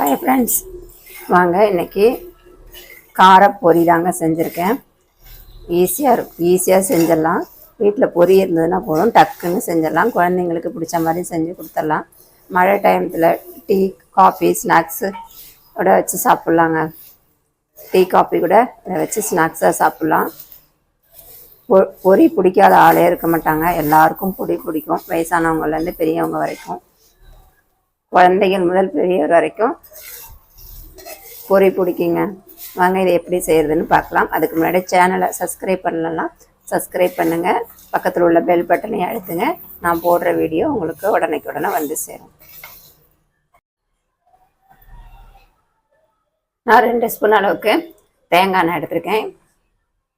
Hi friends வாங்க இன்னைக்கு கார பொரி தாங்க செஞ்சுருக்கேன். ஈஸியாக இருக்கும். ஈஸியாக செஞ்சிடலாம். வீட்டில் பொரி இருந்ததுன்னா போதும். டக்குன்னு செஞ்சிடலாம். குழந்தைங்களுக்கு பிடிச்ச மாதிரி செஞ்சு கொடுத்துடலாம். மழை டைமத்தில் டீ காஃபி ஸ்நாக்ஸு கூட வச்சு சாப்பிட்லாங்க. டீ காஃபி கூட இதை வச்சு ஸ்நாக்ஸாக சாப்பிட்லாம். பொ- பொரி பிடிக்காத ஆளே இருக்க மாட்டாங்க. எல்லாருக்கும் பொடி பிடிக்கும். வயசானவங்கலேருந்து பெரியவங்க வரைக்கும். குழந்தைகள் முதல் பெரியவர் வரைக்கும் பொரி பிடிக்குங்க. வாங்க இதை எப்படி செய்யறதுன்னு பார்க்கலாம். அதுக்கு முன்னாடி சேனலை சப்ஸ்கிரைப் பண்ணலாம் சப்ஸ்கிரைப் பண்ணுங்க. பக்கத்தில் உள்ள பெல் பட்டனையும் அழுத்துங்க. நான் போடுற வீடியோ உங்களுக்கு உடனேக்கு உடனே வந்து சேரும். நான் ரெண்டு ஸ்பூன் அளவுக்கு தேங்காய் எண்ணெய் எடுத்திருக்கேன்.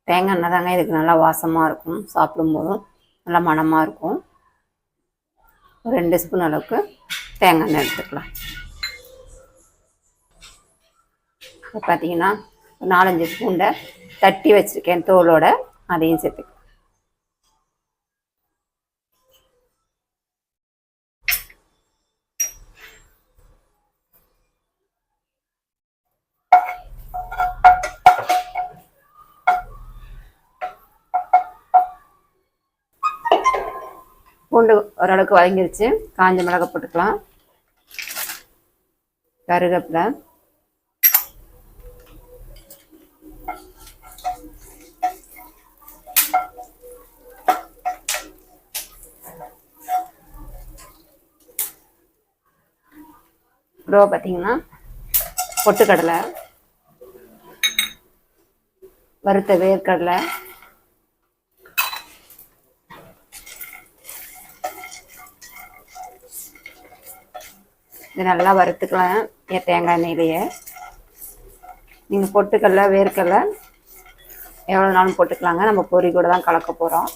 தேங்காய் எண்ணெய் தாங்க இதுக்கு நல்லா வாசமாக இருக்கும். சாப்பிடும்போதும் நல்லா மனமாக இருக்கும். ரெண்டு ஸ்பூன் அளவுக்கு தேங்காய் எண்ணெய் எடுத்துக்கலாம். இப்போ பார்த்தீங்கன்னா ஒரு நாலஞ்சு பூண்டை தட்டி வச்சுருக்கேன் தோலோட அதையும் சேர்த்துக்கலாம். பூண்டு ஓரளவுக்கு வதங்கிருச்சு. காஞ்ச மிளகாய் போட்டுக்கலாம். கருவேப்பிலை அப்புறம் பார்த்தீங்கன்னா பொட்டுக்கடலை வறுத்த வேர்க்கடலை இது நல்லா வறுத்துக்கலாம் தேங்காய் எண்ணெயிலேயே. நீங்கள் பொட்டுக்கடல வேர்க்கடலை எவ்வளோ நாளும் போட்டுக்கலாங்க. நம்ம பொரி கூட தான் கலக்க போகிறோம்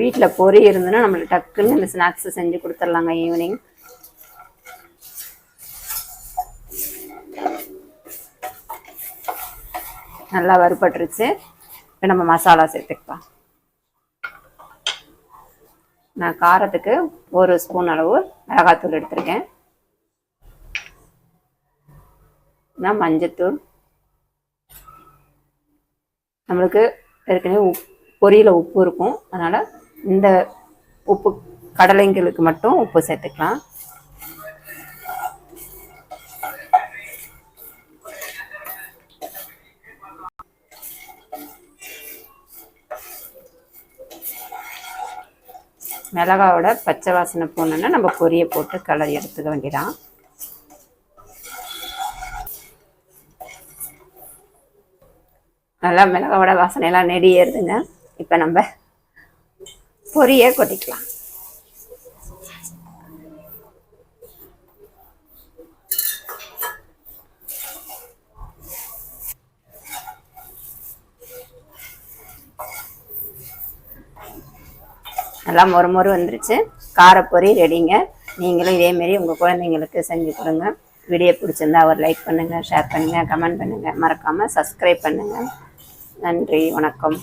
வீட்டில் பொரி இருந்ததுன்னா நம்மளுக்கு டக்குன்னு இந்த ஸ்நாக்ஸ் செஞ்சு கொடுத்துடலாங்க ஈவினிங் நல்லா வறுபட்டுருச்சு. இப்போ நம்ம மசாலா சேர்த்துக்கலாம் நான் காரத்துக்கு ஒரு ஸ்பூன் அளவு மிளகாத்தூள் எடுத்திருக்கேன். நான் மஞ்சத்தூள். நம்மளுக்கு ஏற்கனவே உப் பொரியில் உப்பு இருக்கும். அதனால் இந்த உப்பு கடலைங்களுக்கு மட்டும் உப்பு சேர்த்துக்கலாம். மிளகாவோட பச்சை வாசனை போனோன்னா நம்ம பொரிய போட்டு கலர் எடுத்துக்க வேண்டியதான் நல்லா மிளகாவோட வாசனையெல்லாம் நெடி ஏறுதுங்க இப்போ நம்ம பொரிய கொட்டிக்கலாம் நல்லா மொறு மொறு வந்துருச்சு. காரப்பொரி ரெடிங்க. நீங்களும் இதேமாரி உங்கள் குழந்தைங்களுக்கு செஞ்சு கொடுங்க. வீடியோ பிடிச்சிருந்தா ஒரு லைக் பண்ணுங்கள் ஷேர் பண்ணுங்கள் கமெண்ட் பண்ணுங்கள் மறக்காமல் சப்ஸ்கிரைப் பண்ணுங்கள் நன்றி வணக்கம்.